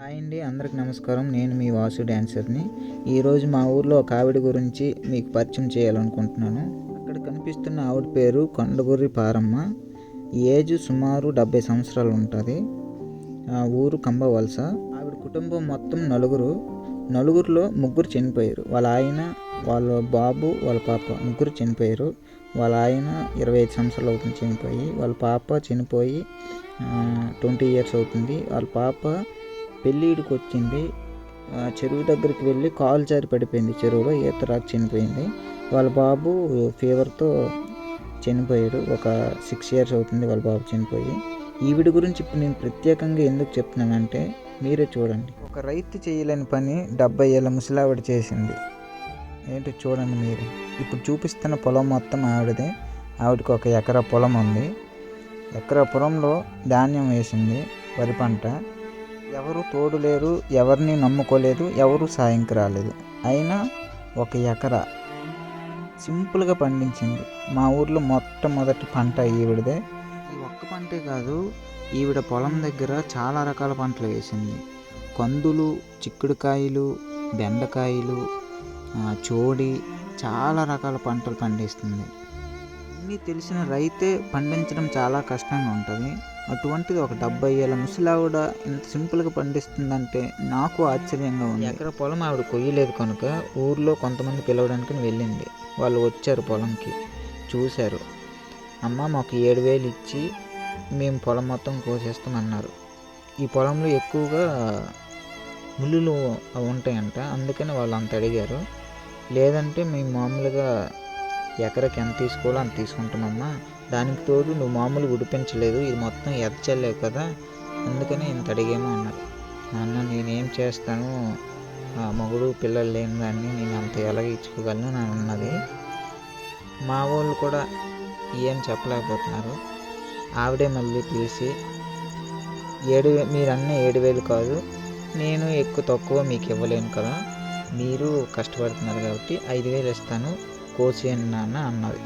Hi అండి అందరికి నమస్కారం. నేను మీ వాసు డ్యాన్సర్ని ఈరోజు మా ఊర్లో ఒక ఆవిడ గురించి మీకు పరిచయం చేయాలనుకుంటున్నాను. అక్కడ కనిపిస్తున్న ఆవిడ పేరు కొండగుర్రి పారమ్మ. ఏజ్ సుమారు డెబ్బై సంవత్సరాలు ఉంటుంది. ఆ ఊరు కంబ వలస. ఆవిడ కుటుంబం మొత్తం నలుగురు. నలుగురిలో ముగ్గురు చనిపోయారు. వాళ్ళ ఆయన వాళ్ళ బాబు వాళ్ళ పాప ముగ్గురు చనిపోయారు. వాళ్ళ ఆయన ఇరవై ఐదు సంవత్సరాలు అవుతుంది చనిపోయి వాళ్ళ పాప చనిపోయి ట్వంటీ ఇయర్స్ అవుతుంది. వాళ్ళ పాప పెళ్ళిడికి వచ్చింది చెరువు దగ్గరికి వెళ్ళి కాలు జారి పడిపోయింది చెరువులో ఈత రాక చనిపోయింది. వాళ్ళ బాబు ఫీవర్తో చనిపోయాడు. ఒక సిక్స్ ఇయర్స్ అవుతుంది వాళ్ళ బాబు చనిపోయి. ఈవిడ గురించి ఇప్పుడు నేను ప్రత్యేకంగా ఎందుకు చెప్తున్నానంటే మీరే చూడండి. ఒక రైతు చేయలేని పని డెబ్బై ఏళ్ళ ముసలావిడ చేసింది. ఏంటో చూడండి మీరు. ఇప్పుడు చూపిస్తున్న పొలం మొత్తం ఆవిడదే. ఆవిడకి ఒక ఎకరా పొలం ఉంది. ఎకరా పొలంలో ధాన్యం వేసింది వరి పంట. ఎవరు తోడు లేరు ఎవరిని నమ్ముకోలేదు ఎవరు సాయంకి రాలేదు. అయినా ఒక ఎకరా సింపుల్గా పండించింది. మా ఊర్లో మొట్టమొదటి పంట ఈవిడదే. ఈ ఒక్క పంటే కాదు ఈవిడ పొలం దగ్గర చాలా రకాల పంటలు వేసింది. కందులు చిక్కుడుకాయలు బెండకాయలు చోడి చాలా రకాల పంటలు పండిస్తుంది. అన్నీ తెలిసిన రైతే పండించడం చాలా కష్టంగా ఉంటుంది. అటువంటిది ఒక డెబ్బై ఏళ్ళ ముసలావిడ ఇంత సింపుల్గా పండిస్తుందంటే నాకు ఆశ్చర్యంగా ఉంది. ఎక్కడ పొలం ఆవిడ కొయ్యలేదు కనుక ఊర్లో కొంతమంది పిలవడానికి వెళ్ళింది. వాళ్ళు వచ్చారు పొలంకి. చూశారు. అమ్మ మాకు ఏడు వేలు ఇచ్చి మేము పొలం మొత్తం కోసేస్తామన్నారు. ఈ పొలంలో ఎక్కువగా ముళ్ళులు ఉంటాయంట. అందుకని వాళ్ళు అంత అడిగారు. లేదంటే మేము మామూలుగా ఎకరకి ఎంత తీసుకోవాలో అంత తీసుకుంటున్నామ్మా దానికి తోడు నువ్వు మామూలుగా ఉడిపించలేదు. ఇది మొత్తం ఎదచలేవు కదా. అందుకని ఇంత అడిగేమో అన్నారు. నాన్న నేనేం చేస్తాను? ఆ మగుడు పిల్లలు లేని దాన్ని నేను అంత ఎలాగ ఇచ్చుకోగలను అని అన్నది. మా వాళ్ళు కూడా ఏం చెప్పలేకపోతున్నారు. ఆవిడే మళ్ళీ పిలిచి ఏడు వే- మీరు అన్న ఏడు వేలు కాదు. నేను ఎక్కువ తక్కువ మీకు ఇవ్వలేను కదా. మీరు కష్టపడుతున్నారు కాబట్టి ఐదు వేలు ఇస్తాను. కోసేయండి నాన్న అన్నది.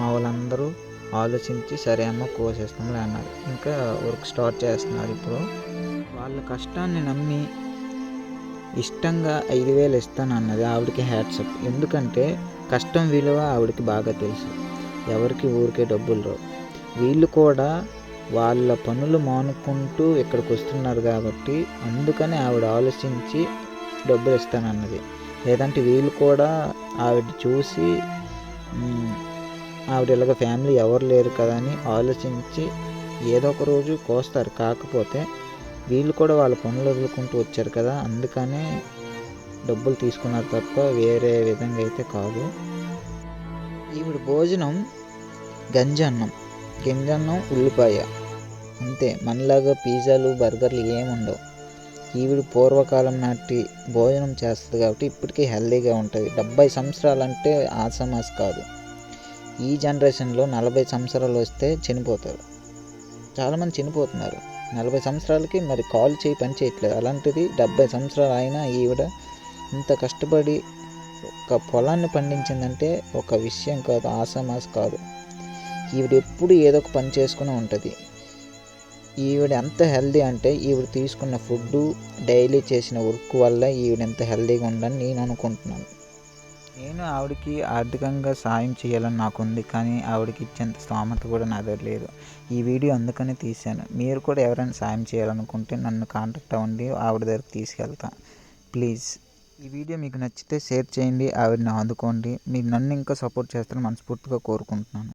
మా వాళ్ళందరూ ఆలోచించి సరే అమ్మ కోసేస్తాంలే అన్నారు. ఇంకా వర్క్ స్టార్ట్ చేస్తున్నారు ఇప్పుడు. వాళ్ళ కష్టాన్ని నమ్మి ఇష్టంగా ఐదు వేలు ఇస్తాను అన్నది ఆవిడకి హ్యాట్సప్. ఎందుకంటే కష్టం విలువ ఆవిడకి బాగా తెలుసు. ఎవరికి ఊరికే డబ్బులు రావు. వీళ్ళు కూడా వాళ్ళ పనులు మానుకుంటూ ఇక్కడికి వస్తున్నారు కాబట్టి అందుకని ఆవిడ ఆలోచించి డబ్బులు ఇస్తానన్నది. లేదంటే వీళ్ళు కూడా ఆవిడ చూసి ఆవిడ ఇలాగ ఫ్యామిలీ ఎవరు లేరు కదా అని ఆలోచించి ఏదో ఒక రోజు కోస్తారు. కాకపోతే వీళ్ళు కూడా వాళ్ళ పనులు వదులుకుంటూ వచ్చారు కదా అందుకనే డబ్బులు తీసుకున్నారు తప్ప వేరే విధంగా అయితే కాదు. ఈవిడ భోజనం గంజన్నం గింజన్నం ఉల్లిపాయ అంతే. మనలాగా పిజ్జాలు బర్గర్లు ఏమి ఉండవు ఈవిడ పూర్వకాలం నాటి భోజనం చేస్తుంది కాబట్టి ఇప్పటికీ హెల్దీగా ఉంటుంది. డెబ్బై సంవత్సరాలు అంటే ఆసమాస్ కాదు. ఈ జనరేషన్లో నలభై సంవత్సరాలు వస్తే చనిపోతారు. చాలామంది చనిపోతున్నారు. నలభై సంవత్సరాలకి మరి కాల్ చేయి పని చేయట్లేదు. అలాంటిది డెబ్బై సంవత్సరాలు అయినా ఈవిడ ఇంత కష్టపడి ఒక పొలాన్ని పండించిందంటే ఒక విషయం కాదు ఆసమాస్ కాదు. ఈవిడ ఎప్పుడు ఏదో ఒక పని చేసుకుని ఉంటుంది. ఈవిడ ఎంత హెల్దీ అంటే ఈవిడ తీసుకున్న ఫుడ్ డైలీ చేసిన వర్క్ వల్ల ఈవిడ ఎంత హెల్దీగా ఉందని నేను అనుకుంటున్నాను. నేను ఆవిడకి ఆర్థికంగా సాయం చేయాలని నాకు ఉంది కానీ ఆవిడకి ఇచ్చేంత స్తోమత కూడా నా దగ్గర లేదు. ఈ వీడియో అందుకని తీశాను. మీరు కూడా ఎవరైనా సాయం చేయాలనుకుంటే నన్ను కాంటాక్ట్ అవ్వండి ఆవిడ దగ్గరికి తీసుకెళ్తా. ప్లీజ్. ఈ వీడియో మీకు నచ్చితే షేర్ చేయండి ఆవిడని ఆదుకోండి. మీరు నన్ను ఇంకా సపోర్ట్ చేస్తారని మనస్ఫూర్తిగా కోరుకుంటున్నాను.